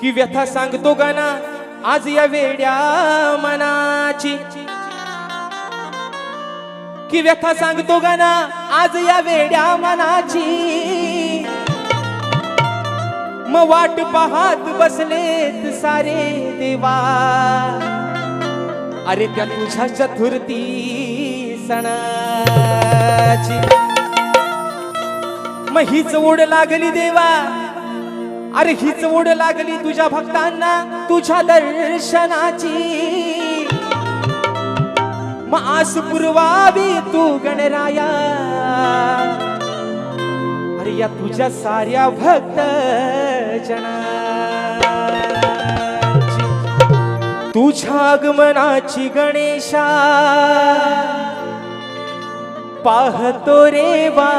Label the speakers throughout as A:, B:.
A: की व्यथा सांगतो गाना आज या वेड्या मनाची. की व्यथा सांगतो गाना आज या वेड्या मनाची. मग वाट पाहत बसलेत सारे देवा. अरे त्या तुझ्या चतुर्थी सणाची. मग हीच ओढ लागली देवा. अरे हीच ओढ लागली तुझ्या भक्तांना तुझ्या दर्शनाची. मग पुरवावी तू गणराया. अरे या तुझ्या साऱ्या भक्त जनाची तुझ्या आगमनाची गणेशा. पाहतो रे वा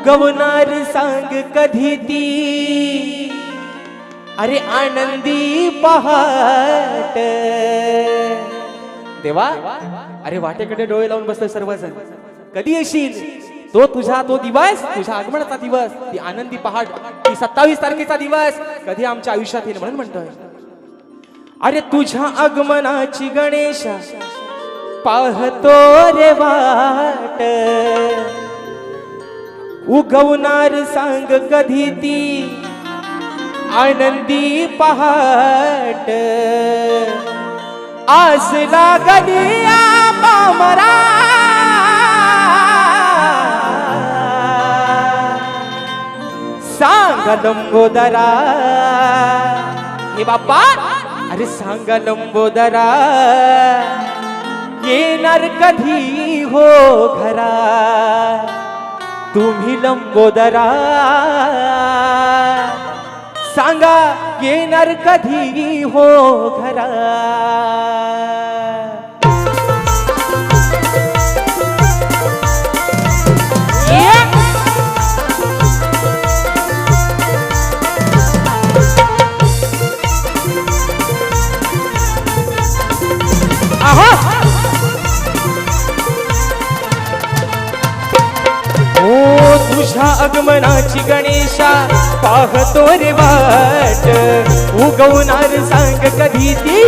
A: उगवणार सांग कधी ती? अरे आनंदी पहाट. देवा अरे वाटेकडे डोळे लावून बसतोय सर्वजण. कधी येशील? तो तुझा तो दिवस तुझ्या आगमनाचा दिवस ती आनंदी पहाट ती सत्तावीस तारखेचा दिवस कधी आमच्या आयुष्यात येईल म्हणून म्हणतोय. अरे तुझ्या आगमनाची गणेशा पाहतो रे वाट. उगवणार सांग कधी ती? आनंदी पहाट. आस लागली या पामरा सांग लंबोदरा हे बाप्पा! अरे सांग लंबोदरा येणार कधी हो घरा? तुम्ही लंबोदरा सांगा येणार कधी हो घरा? तुझ्या आगमनाची गणेशा पाहतो रे वाट. उगवणार सांग कधी ती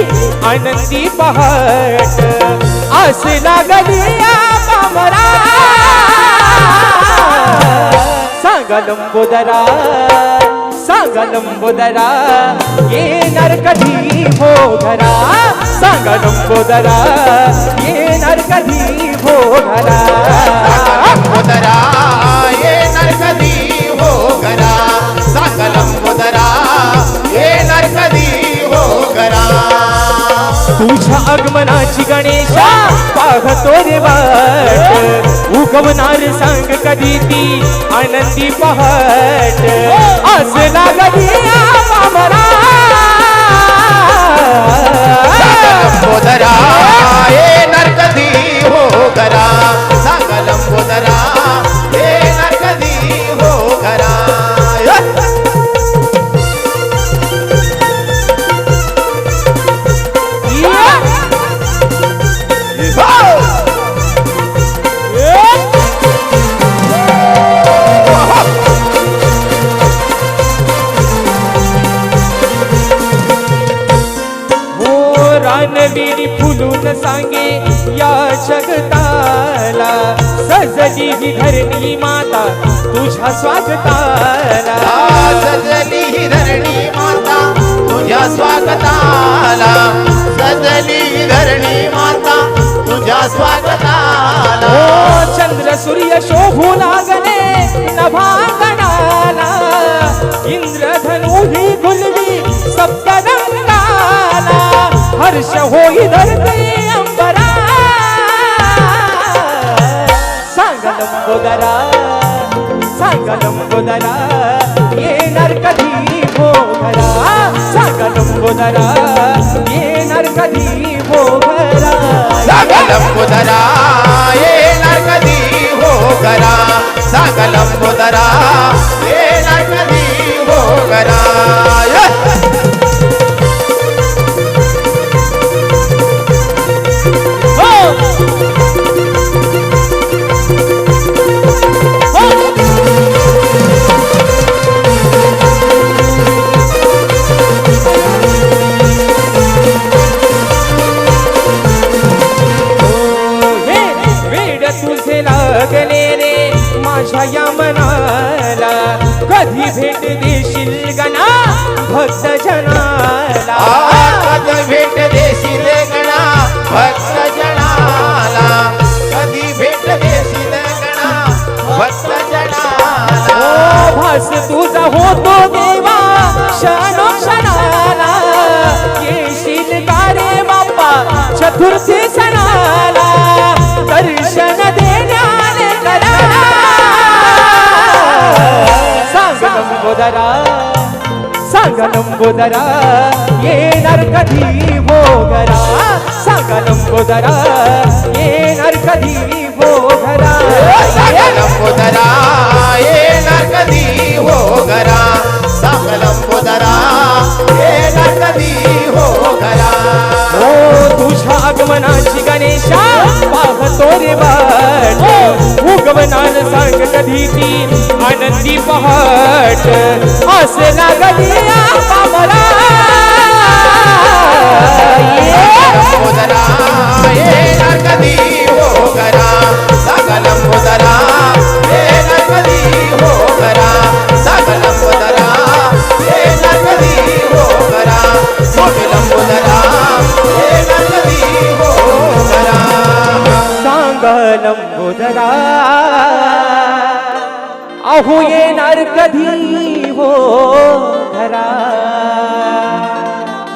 A: आनंदी पहाट. आस लागली पामरा सांगा लंबोदरा सांगा लंबोदरा येणार कधी हो घरा? सांगा लंबोदरा येणार कधी हो घरा?
B: लंबोदरा हो घरा हो घरा
A: तुझ्या आगमनाची गणेशा पाहतो रे वाट. उगवणार सांग कधी ती आनंदी पहाट. आज लागली या रानविरी फुलून सांगे या जगताला सजली ही धरणी माता तुझ्या स्वागताला.
B: सजली ही धरणी माता तुझ्या स्वागताला. सजली ही धरणी माता तुझ्या स्वागताला.
A: चंद्र सूर्य शोभू लागले नभांगणाला स्पर्श होई धरते अंबरा। सांग लंबोदरा सांग लंबोदरा येणार कधी भोगरा घरा। सांग लंबोदरा येणार कधी भोगरा दर्शनाला
B: कधी भेट देशील गणा भक्त जनाला. कधी भेट देशील गणा भक्त
A: ओ
B: जनाला
A: भास तुझा होतो देवा क्षणो क्षणाला येशील का रे बाप्पा चतुर्थी सणाला? दर्शन देण्याने करा सांग लंबोदरा सांग लंबोदरा येणार कधी भोगरा सांग लंबोदरा येणार रे बाट उगमनाल सांग कधी ती आनंदी पहाट। असे लागली मला।
B: लंबोदरा
A: लंबोदरा अहो येणार कधी हो घरा